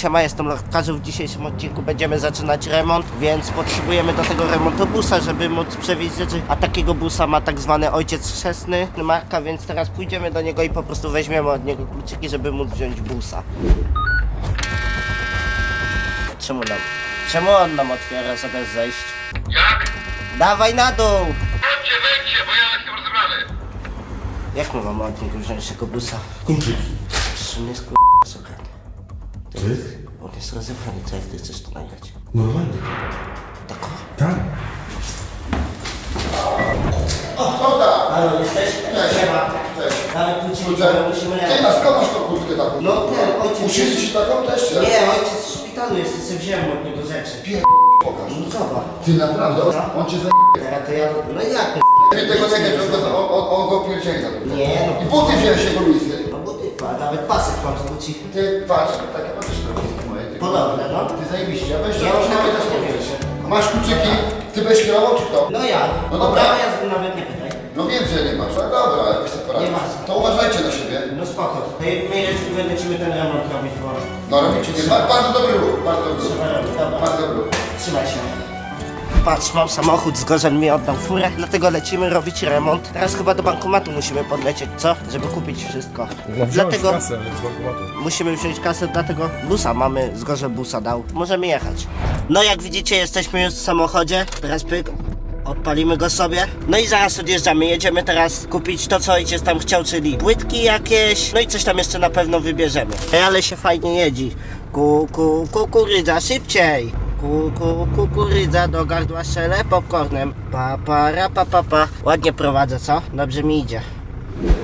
siema, jestem lotkarzem. W dzisiejszym odcinku będziemy zaczynać remont, więc potrzebujemy do tego remontobusa, żeby móc przewieźć rzeczy. A takiego busa ma tak zwany ojciec chrzestny Marka, więc teraz pójdziemy do niego i po prostu weźmiemy od niego kluczyki, żeby móc wziąć busa. Czemu nam? Czemu on nam otwiera zamiast zejść? Jak? Dawaj na dół! Chodźcie, wejdźcie, bo ja jestem rozebrany. Jak my mamy od niego wziąć tego busa? Przecież on jest k***a To jest? On jest rozebrany, co jak ty chcesz to nagrać? Normalnie. Tak o. Tak. Halo, jesteś? Siema. Dawaj kluczyki, bo musimy Ty, a skąd masz tą kurtkę taką? No ten, ojciec... Uszyli ci taką też? czy? Nie, ojciec w szpitalu jest, to sobie wziąłem od niego rzeczy. Pier... pokaż. No zobacz. Ty naprawdę, on, on cię za... Teraz to ja... No jak? Nie tego nie wie, on, go- on, on go pierdzieli za to. Nie, no. I buty wziąłeś jego listy. Pa, nawet pasek mam z. Ty, patrz, takie masz też trochę moje. Ty, Podobne, no. Ty zajebiście, a weź Ja to, już nawet też nie wiem. Masz kluczyki, ty będziesz kierował czy kto? No ja. No No dobra. ja nawet nie pytaj. No wiem, że nie masz, ale dobra, ale sobie poradzić. Nie masz. To uważajcie na siebie. No spoko. My, my jeszcze lecimy ten remont robić, bo... No robicie, nie? Ba- Bardzo dobry ruch, bardzo dobry ruch. Trzeba robić, dobra. Bardzo dobry ruch. Trzymaj się. Patrz, mam samochód, Zgorzel mi oddał furę, dlatego lecimy robić remont. Teraz chyba do bankomatu musimy podlecieć, co? Żeby kupić wszystko. No dlatego kasę z bankomatu. musimy wziąć kasę, dlatego busa mamy, Zgorzel busa dał. Możemy jechać. No jak widzicie, jesteśmy już w samochodzie. Teraz pyk. Odpalimy go sobie. No i zaraz odjeżdżamy. Jedziemy teraz kupić to, co ojciec tam chciał, czyli płytki jakieś. No i coś tam jeszcze na pewno wybierzemy. Ej, ale się fajnie jedzi. Ku, ku, kukurydza, szybciej. Ku, ku, kukurydza do gardła strzelę popcornem. Pa, pa, ra, pa, pa, pa. Ładnie prowadzę, co? Dobrze mi idzie.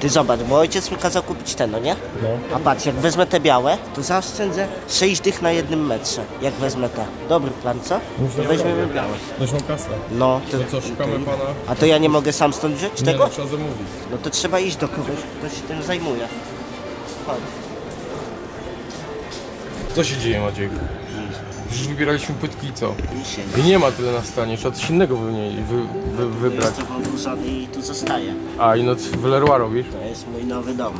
Ty zobacz, bo ojciec mi kazał kupić te, no nie? No. A patrz, jak wezmę te białe, to zaoszczędzę 6 dych na jednym metrze. Jak wezmę te. Dobry plan, co? To weźmiemy białe. Mam kasę. No, to, To co, szukamy pana? a to ja nie mogę sam stąd wziąć Nie, tego? no, trzeba zamówić. No to trzeba iść do kogoś, kto się tym zajmuje. Chodź. Co się dzieje, Maciek? Przecież wybieraliśmy płytki i co? I nie ma tyle na stanie, trzeba coś innego wy, wy, wy, wybrać. Jestem odłużony i tu zostaję. A, i noc w Leroy robisz? To jest mój nowy dom.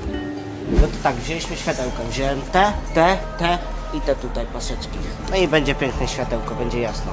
No to tak, wzięliśmy światełka. Wziąłem te, te, te i te tutaj paseczki. No i będzie piękne światełko, będzie jasno.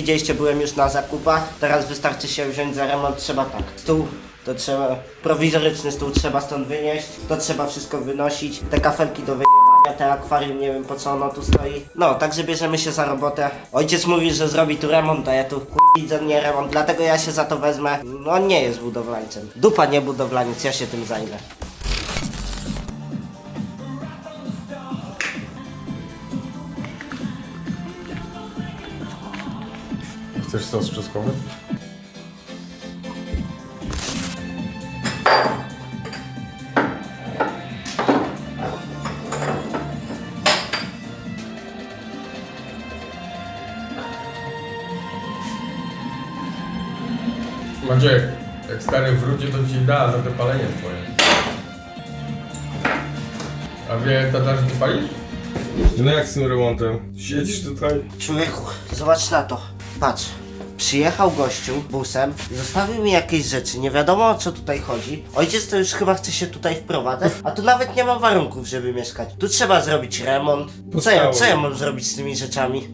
Widzieliście, byłem już na zakupach. Teraz wystarczy się wziąć za remont. Trzeba tak. Stół to trzeba. Prowizoryczny stół trzeba stąd wynieść. To trzeba wszystko wynosić. Te kafelki do wyjebania, te akwarium, nie wiem po co ono tu stoi. No, także bierzemy się za robotę. Ojciec mówi, że zrobi tu remont, a ja tu widzę nie remont, dlatego ja się za to wezmę. No, on nie jest budowlańcem. Dupa nie budowlaniec, ja się tym zajmę. Chcesz sos czeskowy? Maciek, jak stary wróci, to ci da za te palenie twoje. A wie tata, że ty palisz? No jak z tym remontem? Siedzisz tutaj? Człowieku, zobacz na to. Patrz. Przyjechał gościu busem, zostawił mi jakieś rzeczy, nie wiadomo o co tutaj chodzi. Ojciec to już chyba chce się tutaj wprowadzać, a tu nawet nie ma warunków, żeby mieszkać. Tu trzeba zrobić remont. Co ja, co ja mam zrobić z tymi rzeczami?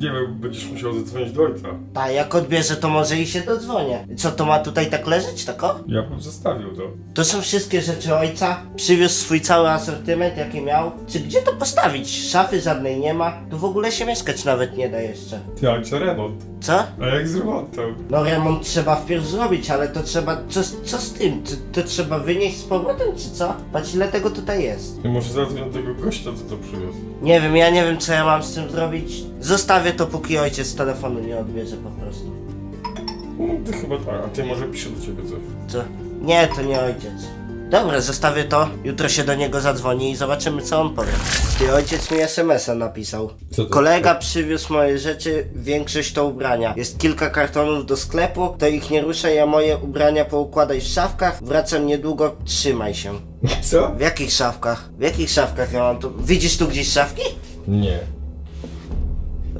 Nie wiem, będziesz musiał zadzwonić do ojca. A jak odbierze, to może i się dodzwonię. Co to ma tutaj tak leżeć, tako? Ja bym zostawił to. To są wszystkie rzeczy ojca. Przywiózł swój cały asortyment, jaki miał. Czy gdzie to postawić? Szafy żadnej nie ma. Tu w ogóle się mieszkać nawet nie da jeszcze. Ty, ale co remont? Co? A jak z remontem? No remont trzeba wpierw zrobić, ale to trzeba... Co, co z tym? Czy to trzeba wynieść z powrotem, czy co? Patrz ile tego tutaj jest. Ty może zadzwoń do tego gościa, co to przywiózł. Nie wiem, ja nie wiem co ja mam z tym zrobić. Zostawię to, póki ojciec telefonu nie odbierze po prostu. No, ty chyba tak, a ty może pisze do ciebie coś. Co? Nie, to nie ojciec. Dobra, zostawię to, jutro się do niego zadzwoni i zobaczymy co on powie. Ty ojciec mi SMS-a napisał. Co to? Kolega przywiózł moje rzeczy, większość to ubrania. Jest kilka kartonów do sklepu, to ich nie ruszaj, a moje ubrania poukładaj w szafkach. Wracam niedługo, trzymaj się. Co? W jakich szafkach? W jakich szafkach ja mam tu? Widzisz tu gdzieś szafki? Nie.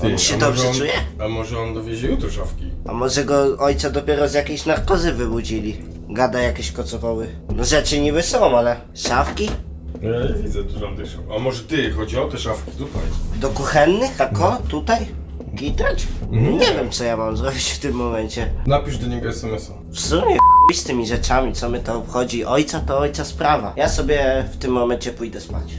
On się a dobrze on, czuje? A może on dowiezie jutro szafki? A może go ojca dopiero z jakiejś narkozy wybudzili? Gada jakieś kocopoły. No rzeczy niby są, ale szafki? No ja nie widzę tu żadnych szaf. A może ty, chodzi o te szafki tutaj? Do kuchennych? Tak o? Tutaj? Gitrać? Mhm. Nie wiem co ja mam zrobić w tym momencie. Napisz do niego SMS-a. W sumie chuj z tymi rzeczami, co my to obchodzi. Ojca to ojca sprawa. Ja sobie w tym momencie pójdę spać.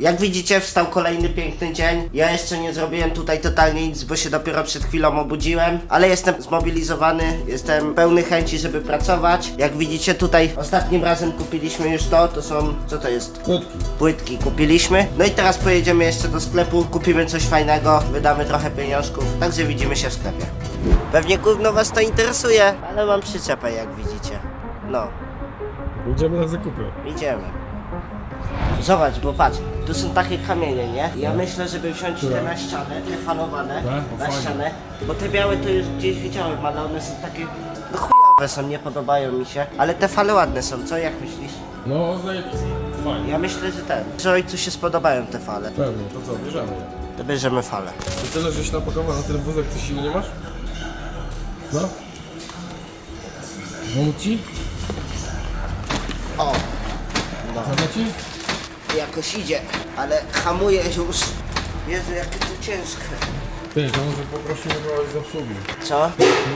Jak widzicie, wstał kolejny piękny dzień. Ja jeszcze nie zrobiłem tutaj totalnie nic, bo się dopiero przed chwilą obudziłem, ale jestem zmobilizowany, jestem pełny chęci, żeby pracować. Jak widzicie, tutaj ostatnim razem kupiliśmy już to, to są, co to jest? Krótki. Płytki kupiliśmy. No i teraz pojedziemy jeszcze do sklepu, kupimy coś fajnego, wydamy trochę pieniążków, także widzimy się w sklepie. Pewnie gówno was to interesuje, ale mam przyczepę jak widzicie. No, Idziemy na zakupy. idziemy. Zobacz, bo patrz, tu są takie kamienie, nie? Ja myślę, żeby wziąć te na ścianę, te falowane, Tak? Na fajnie. ścianę, bo te białe to już gdzieś widziałem, ale one są takie, no chujowe są, nie podobają mi się, ale te fale ładne są, co, jak myślisz? No, zajebiste. Fajnie. Ja myślę, że ten, że ojcu się spodobają te fale, Pewnie, to co, bierzemy je. to bierzemy fale. I tyle, żeś napakował na ten wózek, co siły nie masz? Co? Pomóc ci? O. Zameci? Jakoś idzie, ale hamuje już. Jezu, jakie to ciężkie. Ty, to może poprosimy kogoś z obsługi. Co?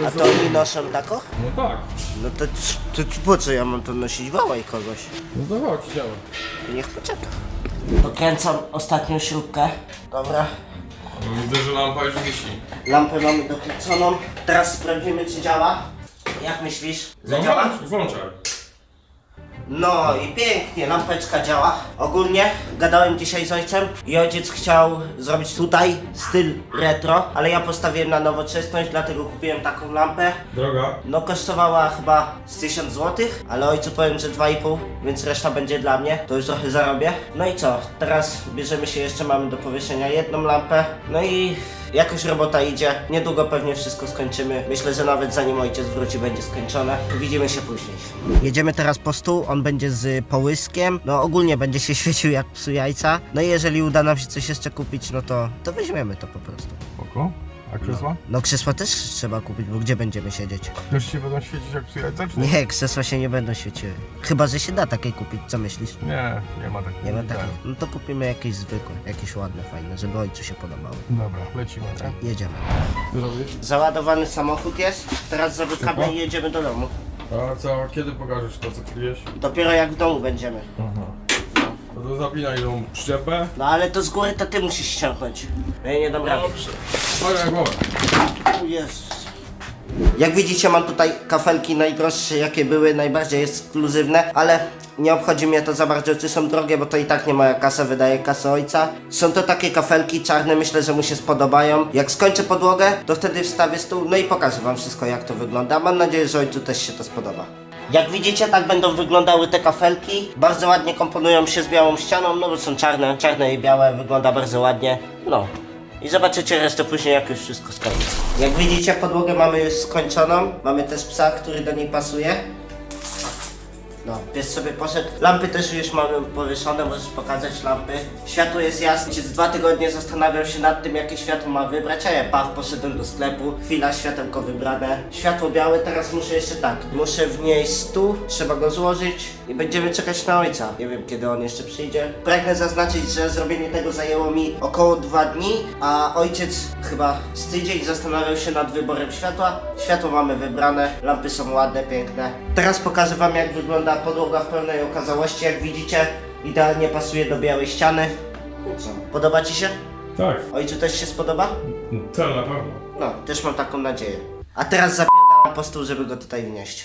A to oni noszą tako? No tak. No to, to, to po co ja mam to nosić? Wołaj kogoś. No to chodź, działa. Niech poczeka. Dokręcam ostatnią śrubkę. Dobra. Widzę, że lampa już wisi. Lampę mamy dokręconą. Teraz sprawdzimy, czy działa. Jak myślisz? No Zadziała? włącz, włączaj. No i pięknie, lampeczka działa. Ogólnie gadałem dzisiaj z ojcem i ojciec chciał zrobić tutaj styl retro, ale ja postawiłem na nowoczesność, dlatego kupiłem taką lampę. Droga. No kosztowała chyba z 1000 zł, ale ojcu powiem, że 2,5, więc reszta będzie dla mnie, to już trochę zarobię. No i co, teraz bierzemy się jeszcze, mamy do powieszenia jedną lampę, no i jakoś robota idzie, niedługo pewnie wszystko skończymy. Myślę, że nawet zanim ojciec wróci będzie skończone. Widzimy się później. Jedziemy teraz po stół, on będzie z połyskiem, no ogólnie będzie się świecił jak psu jajca. No i jeżeli uda nam się coś jeszcze kupić, no to, to weźmiemy to po prostu. Spoko. A krzesła? No krzesła też trzeba kupić, bo gdzie będziemy siedzieć? Też się będą świecić jak psu jajca, czy nie? Krzesła się nie będą świeciły. Chyba, że się da takie kupić, co myślisz? Nie, nie ma takiego. Nie ma takich. No to kupimy jakieś zwykłe, jakieś ładne, fajne, żeby ojcu się podobało. Dobra, lecimy. Tak? Jedziemy. Co robisz? Załadowany samochód jest, teraz zamykamy i jedziemy do domu. A co, kiedy pokażesz to, co kryjesz? Dopiero jak w domu będziemy. No to zapinaj tą przyczepę. No ale to z góry to ty musisz ściągnąć. Ja nie dam rady. Dobrze. Na głowę. O Jezus. Jak widzicie mam tutaj kafelki najdroższe jakie były, najbardziej ekskluzywne, ale nie obchodzi mnie to za bardzo czy są drogie, bo to i tak nie moja kasa, wydaje kasę ojca. Są to takie kafelki czarne, myślę, że mu się spodobają. Jak skończę podłogę, to wtedy wstawię stół, no i pokażę wam wszystko jak to wygląda. Mam nadzieję, że ojcu też się to spodoba. Jak widzicie, tak będą wyglądały te kafelki. Bardzo ładnie komponują się z białą ścianą, no bo są czarne, czarne i białe, wygląda bardzo ładnie. No, i zobaczycie resztę później, jak już wszystko skończy. Jak widzicie, podłogę mamy już skończoną. Mamy też psa, który do niej pasuje. No, pies sobie poszedł. Lampy też już mamy powieszone, możesz pokazać lampy. Światło jest jasne. Przez dwa tygodnie zastanawiał się nad tym, jakie światło ma wybrać, a ja paw, poszedłem do sklepu. Chwila, światełko wybrane. Światło białe, teraz muszę jeszcze tak. Muszę wnieść stół, trzeba go złożyć i będziemy czekać na ojca. Nie wiem, kiedy on jeszcze przyjdzie. Pragnę zaznaczyć, że zrobienie tego zajęło mi około dwa dni, a ojciec chyba z tydzień zastanawiał się nad wyborem światła. Światło mamy wybrane, lampy są ładne, piękne. Teraz pokażę wam jak wygląda podłoga w pełnej okazałości. Jak widzicie, idealnie pasuje do białej ściany. Co? Podoba ci się? Tak. Ojcu też się spodoba? To na pewno. No, też mam taką nadzieję. A teraz zapierdalam po stół, żeby go tutaj wnieść.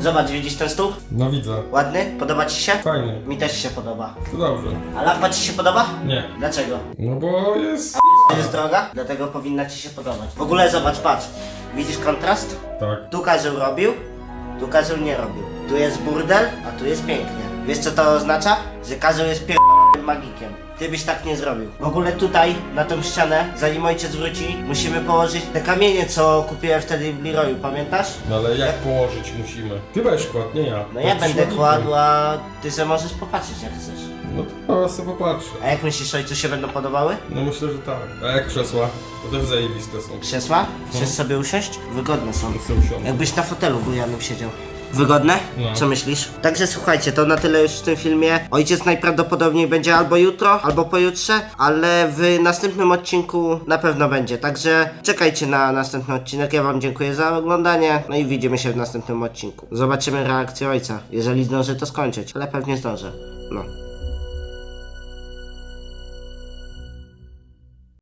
Zobacz, widzisz ten stół? No widzę. Ładny? Podoba ci się? Fajnie. Mi też się podoba. To dobrze. A lampa ci się podoba? Nie. Dlaczego? No bo jest... Jest droga? Dlatego powinna ci się podobać. W ogóle zobacz, patrz. Widzisz kontrast? Tak. Tu Karzeł robił, Tu Kazu nie robił. Tu jest burdel, a tu jest pięknie. Wiesz co to oznacza? Że Kazu jest pierdolonym magikiem. Ty byś tak nie zrobił. W ogóle tutaj, na tą ścianę, zanim ojciec wróci, musimy położyć te kamienie, co kupiłem wtedy w Leroyu, pamiętasz? No ale jak położyć musimy? Ty będziesz kładł, nie ja. No ja Jesteś będę magikiem. kładł, a ty se możesz popatrzeć jak chcesz. No to ja sobie popatrzę. A jak myślisz, ojcu się będą podobały? No myślę, że tak. A jak krzesła? To też zajebiste są. Krzesła? Chcesz sobie usiąść? Wygodne są. No są siądą. Jakbyś na fotelu bujanym siedział. Wygodne? No. Co myślisz? Także słuchajcie, to na tyle już w tym filmie. Ojciec najprawdopodobniej będzie albo jutro, albo pojutrze, ale w następnym odcinku na pewno będzie. Także czekajcie na następny odcinek. Ja wam dziękuję za oglądanie. No i widzimy się w następnym odcinku. Zobaczymy reakcję ojca. Jeżeli zdąży to skończyć, ale pewnie zdążę. No.